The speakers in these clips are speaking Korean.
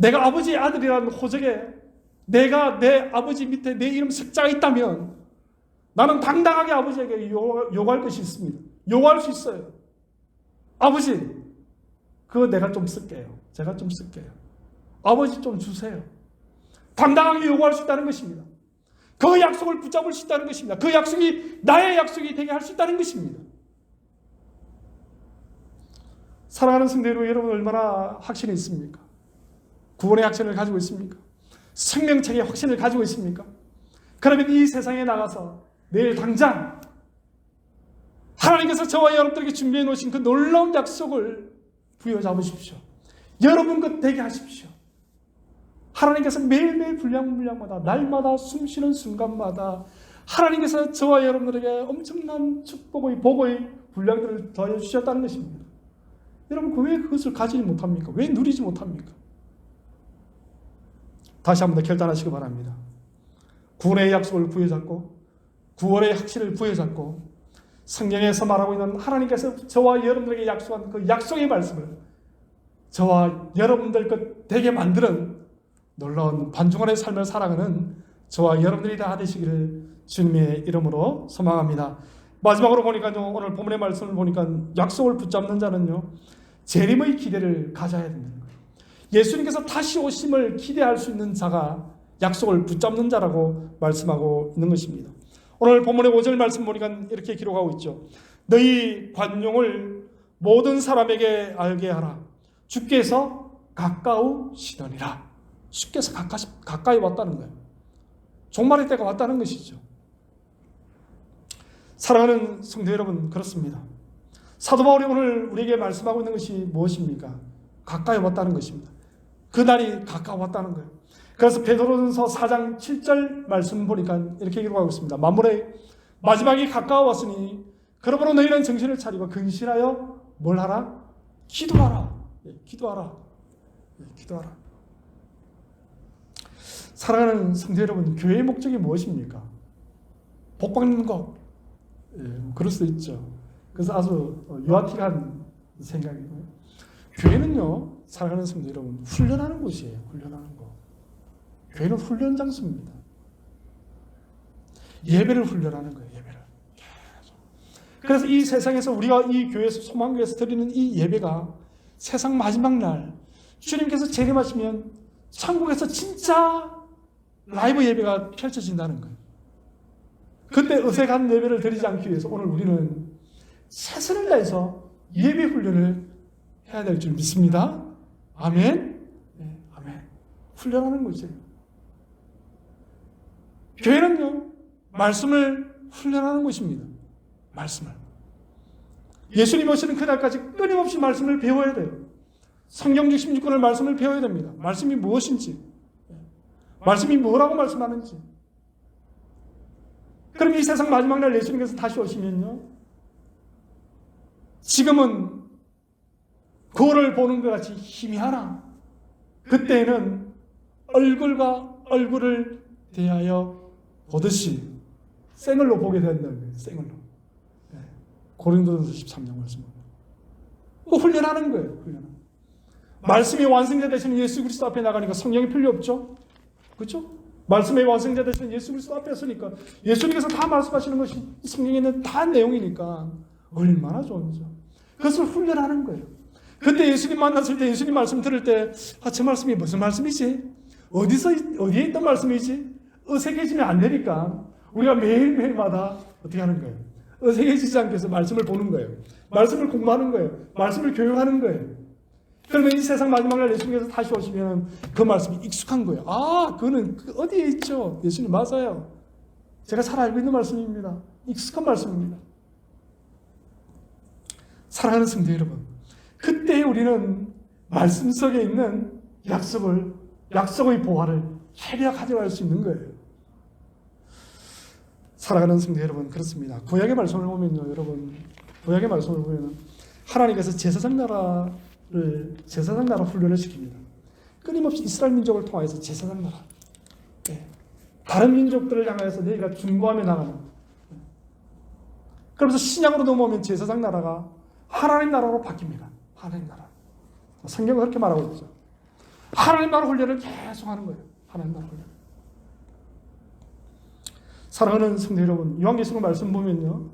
내가 아버지의 아들이라는 호적에 내가 내 아버지 밑에 내 이름 석자가 있다면 나는 당당하게 아버지에게 요- 요구할 것이 있습니다. 요구할 수 있어요. 아버지, 그거 내가 좀 쓸게요. 제가 좀 쓸게요. 아버지 좀 주세요. 당당하게 요구할 수 있다는 것입니다. 그 약속을 붙잡을 수 있다는 것입니다. 그 약속이 나의 약속이 되게 할 수 있다는 것입니다. 사랑하는 성대로 여러분 얼마나 확신이 있습니까? 구원의 확신을 가지고 있습니까? 생명책의 확신을 가지고 있습니까? 그러면 이 세상에 나가서 내일 당장 하나님께서 저와 여러분들에게 준비해 놓으신 그 놀라운 약속을 부여잡으십시오. 여러분 것 되게 하십시오. 하나님께서 매일매일 분량분량마다 날마다 숨쉬는 순간마다 하나님께서 저와 여러분들에게 엄청난 축복의 복의 분량들을 더해 주셨다는 것입니다. 여러분 그왜 그것을 가지지 못합니까? 왜 누리지 못합니까? 다시 한 번 더 결단하시기 바랍니다. 구원의 약속을 부여잡고 구원의 확신을 부여잡고 성경에서 말하고 있는 하나님께서 저와 여러분들에게 약속한 그 약속의 말씀을 저와 여러분들 것 되게 만드는 놀라운 반중원의 삶을 살아가는 저와 여러분들이 다 되시기를 주님의 이름으로 소망합니다. 마지막으로 보니까요 오늘 본문의 말씀을 보니까 약속을 붙잡는 자는요 재림의 기대를 가져야 거 예수님께서 다시 오심을 기대할 수 있는 자가 약속을 붙잡는 자라고 말씀하고 있는 것입니다. 오늘 본문의 5절 말씀 보니까 이렇게 기록하고 있죠. 너희 관용을 모든 사람에게 알게 하라. 주께서 가까우시더니라. 주께서 가까, 가까이 왔다는 거예요. 종말의 때가 왔다는 것이죠. 사랑하는 성도 여러분, 그렇습니다. 사도 바울이 오늘 우리에게 말씀하고 있는 것이 무엇입니까? 가까이 왔다는 것입니다. 그날이 가까웠다는 거예요. 그래서 베드로전서 4장 7절 말씀 보니까 이렇게 기록하고 있습니다. 만물의 마지막이 가까워왔으니 그러므로 너희는 정신을 차리고 근신하여 뭘 하라? 기도하라. 예, 기도하라. 예, 기도하라. 사랑하는 성도 여러분, 교회의 목적이 무엇입니까? 복 받는 것. 예, 뭐 그럴 수도 있죠. 그래서 아주 유아틱한 생각이고요. 교회는요, 사랑하는 성도 여러분, 훈련하는 곳이에요. 훈련하는 곳. 교회는 훈련 장소입니다. 예배를 훈련하는 거예요. 예배를. 계속. 그래서 이 세상에서 우리가 이 교회에서 소망교회에서 드리는 이 예배가 세상 마지막 날 주님께서 재림하시면 천국에서 진짜 라이브 예배가 펼쳐진다는 거예요. 그때 어색한 예배를 드리지 않기 위해서 오늘 우리는 최선을 다해서 예배 훈련을 해야 될 줄 믿습니다. 아멘. 네, 아멘. 훈련하는 거죠. 교회는요, 말씀을 훈련하는 것입니다. 말씀을. 예수님 오시는 그날까지 끊임없이 말씀을 배워야 돼요. 성경 66권을 말씀을 배워야 됩니다. 말씀이 무엇인지, 말씀이 뭐라고 말씀하는지. 그럼 이 세상 마지막 날 예수님께서 다시 오시면요, 지금은 거울을 보는 것 같이 희미하나, 그때는 얼굴과 얼굴을 대하여 보듯이 생얼로 보게 된다는 거예요. 생얼로. 네. 고린도전서 13장 말씀입니다. 그 훈련하는 거예요. 훈련하는. 말씀이 완성자 되시는 예수 그리스도 앞에 나가니까 성령이 필요 없죠. 그렇죠? 말씀의 완성자 되시는 예수 그리스도 앞에 서니까 예수님께서 다 말씀하시는 것이 성경에 있는 다 내용이니까 얼마나 좋은지. 그것을 훈련하는 거예요. 그때 예수님 만났을 때 예수님 말씀 들을 때, 아, 저 말씀이 무슨 말씀이지? 어디서, 어디에 있던 말씀이지? 어색해지면 안 되니까 우리가 매일매일마다 어떻게 하는 거예요? 어색해지지 않게 해서 말씀을 보는 거예요. 말씀을 공부하는 거예요. 말씀을 교육하는 거예요. 그러면 이 세상 마지막 날 예수님께서 다시 오시면 그 말씀이 익숙한 거예요. 아, 그거는 그 어디에 있죠? 예수님 맞아요. 제가 잘 알고 있는 말씀입니다. 익숙한 말씀입니다. 사랑하는 성도 여러분, 그때 우리는 말씀 속에 있는 약속을, 약속의 보화를 캐리어 가져갈 수 있는 거예요. 사랑하는 성도 여러분, 그렇습니다. 구약의 말씀을 보면요, 여러분, 구약의 말씀을 보면 하나님께서 제사장 나라를 제사장 나라 훈련을 시킵니다. 끊임없이 이스라엘 민족을 통하여서 제사장 나라. 네. 다른 민족들을 향하여서 너희가 중보하며 나가는. 그러면서 신약으로 넘어오면 제사장 나라가 하나님 나라로 바뀝니다. 하나님 나라. 성경은 그렇게 말하고 있죠. 하나님 나라 훈련을 계속 하는 거예요. 하나님 나라 훈련. 사랑하는 성도 여러분, 요한계시록 말씀 보면요.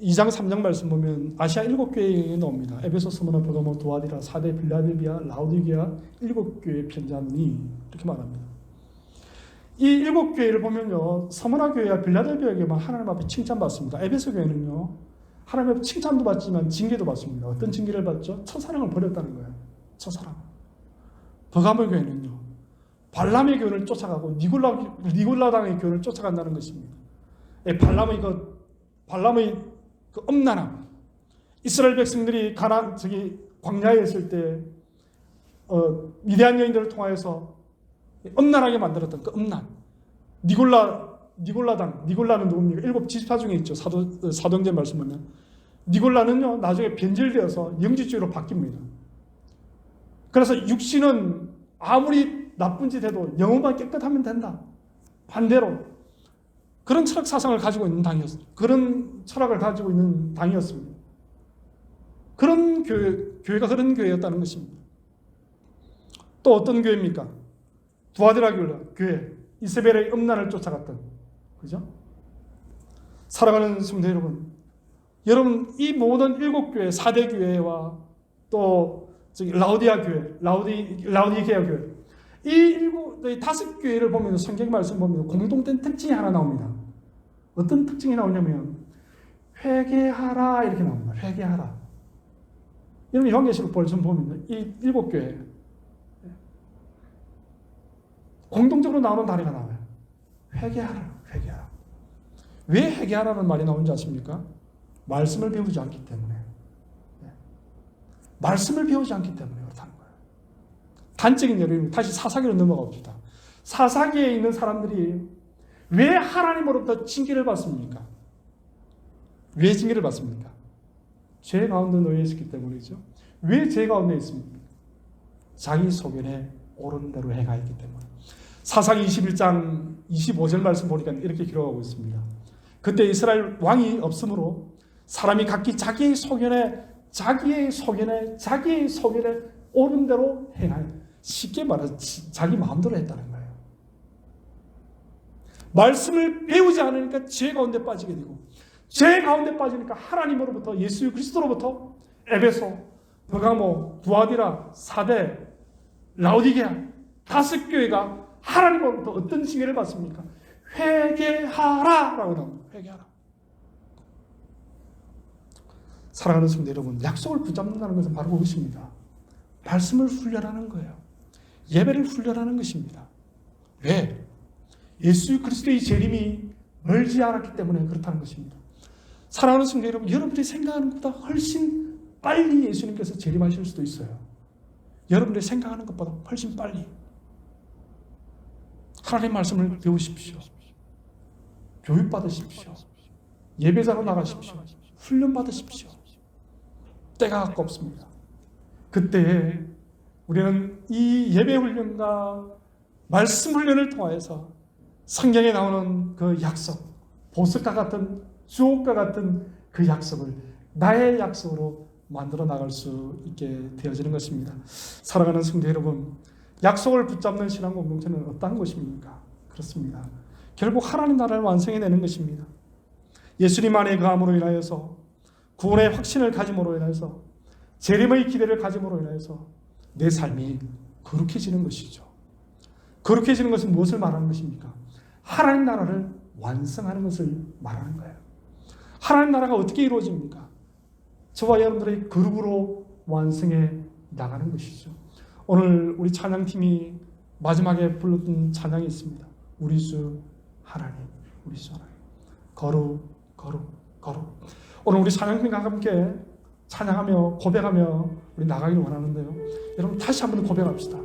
2장 3장 말씀 보면 아시아 일곱 교회에 나옵니다. 에베소, 스무나, 베드로, 도아디라, 사대, 빌라델비아, 라우디게아 일곱 교회 편지하니 이렇게 말합니다. 이 일곱 교회를 보면요. 서머나 교회와 빌라델비아 교회만 하나님 앞에 칭찬받습니다. 에베소 교회는요. 하나님 앞에 칭찬도 받지만 징계도 받습니다. 어떤 징계를 받죠? 첫사랑을 버렸다는 거예요. 첫사랑. 버가모 교회는요. 발람의 교회를 쫓아가고 니골라 니골라당의 교회를 쫓아간다는 것입니다. 예, 발람의 그 발람의 그 엄난함. 이스라엘 백성들이 가나 저기 광야에 있을 때 어, 위대한 여인들을 통하여서 엄난하게 만들었던 그 엄난. 니골라 니골라당 니골라는 누굽니까? 일곱 지파 중에 있죠. 사도 사도행전 말씀 보면 니골라는요 나중에 변질되어서 영지주의로 바뀝니다. 그래서 육신은 아무리 나쁜 짓 해도 영혼만 깨끗하면 된다. 반대로 그런 철학 사상을 가지고 있는 당이었습니다. 그런 철학을 가지고 있는 당이었습니다. 그런 교회, 교회가 그런 교회였다는 것입니다. 또 어떤 교회입니까? 두아디라 교회, 이세벨의 음란을 쫓아갔던, 그죠? 사랑하는 성도 여러분, 여러분 이 모든 일곱 교회, 사대 교회와 또 저기 라우디아 교회, 라우디 라우디게아 교회, 이 일곱 이 다섯 교회를 보면 성경 말씀 보면 공통된 특징이 하나 나옵니다. 어떤 특징이 나오냐면 회개하라 이렇게 나옵니다. 회개하라. 여러분 요한계시록 벌써 보면 이 일곱 교회 공동적으로 나오는 단어가 나와요. 회개하라. 왜 회개하라는 말이 나온지 아십니까? 말씀을 배우지 않기 때문에. 네. 말씀을 배우지 않기 때문에 그렇다는 거예요. 단적인 예로 다시 사사기로 넘어가 봅시다. 사사기에 있는 사람들이 왜 하나님으로부터 징계를 받습니까? 왜 징계를 받습니까? 죄 가운데 놓여 있었기 때문이죠. 왜 죄 가운데 있습니까? 자기 소견에 옳은 대로 행하였기 때문에. 사상 21장 25절 말씀 보니까 이렇게 기록하고 있습니다. 그때 이스라엘 왕이 없으므로 사람이 각기 자기의 소견에 자기의 소견에 자기의 소견에 옳은 대로 행하여 쉽게 말해서 자기 마음대로 했다는 거예요. 말씀을 배우지 않으니까 죄 가운데 빠지게 되고 죄 가운데 빠지니까 하나님으로부터 예수 그리스도로부터 에베소, 버가모, 두아디라, 사대, 라우디게아 다섯 교회가 하나님으로부터 어떤 징계를 받습니까? 회개하라라고 나옵니다. 회개하라. 사랑하는 성도 여러분, 약속을 붙잡는다는 것은 바로 그것입니다. 말씀을 훈련하는 거예요. 예배를 훈련하는 것입니다. 왜? 예수 그리스도의 재림이 멀지 않았기 때문에 그렇다는 것입니다. 사랑하는 성도 여러분, 여러분들이 생각하는 것보다 훨씬 빨리 예수님께서 재림하실 수도 있어요. 여러분들이 생각하는 것보다 훨씬 빨리. 하나님 말씀을 배우십시오. 교육받으십시오. 예배자로 나가십시오. 훈련받으십시오. 때가 가깝습니다. 그때 우리는 이 예배 훈련과 말씀 훈련을 통하여서 성경에 나오는 그 약속, 보석과 같은 주옥과 같은 그 약속을 나의 약속으로 만들어 나갈 수 있게 되어지는 것입니다. 사랑하는 성도 여러분, 약속을 붙잡는 신앙 공동체는 어떤 것입니까? 그렇습니다. 결국 하나님 나라를 완성해 내는 것입니다. 예수님 안에 거함으로 인하여서 구원의 확신을 가짐으로 인해서 재림의 기대를 가짐으로 인해서 내 삶이 거룩해지는 것이죠. 거룩해지는 것은 무엇을 말하는 것입니까? 하나님 나라를 완성하는 것을 말하는 거예요. 하나님 나라가 어떻게 이루어집니까? 저와 여러분들의 그룹으로 완성해 나가는 것이죠. 오늘 우리 찬양팀이 마지막에 불렀던 찬양이 있습니다. 우리 주 하나님, 우리 주 하나님. 거룩, 거룩, 거룩. 오늘 우리 찬양팀과 함께 찬양하며 고백하며 우리 나가기를 원하는데요. 여러분 다시 한번 고백합시다.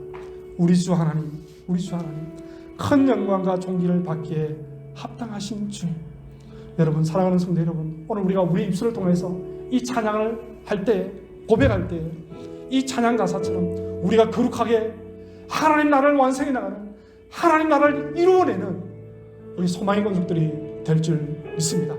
우리 주 하나님, 우리 주 하나님. 큰 영광과 존귀를 받기에 합당하신 주. 여러분 사랑하는 성도 여러분, 오늘 우리가 우리 입술을 통해서 이 찬양을 할 때, 고백할 때, 이 찬양 가사처럼 우리가 거룩하게 하나님 나라를 완성해 나가는 하나님 나라를 이루어내는 우리 소망의 건축들이 될 줄 믿습니다.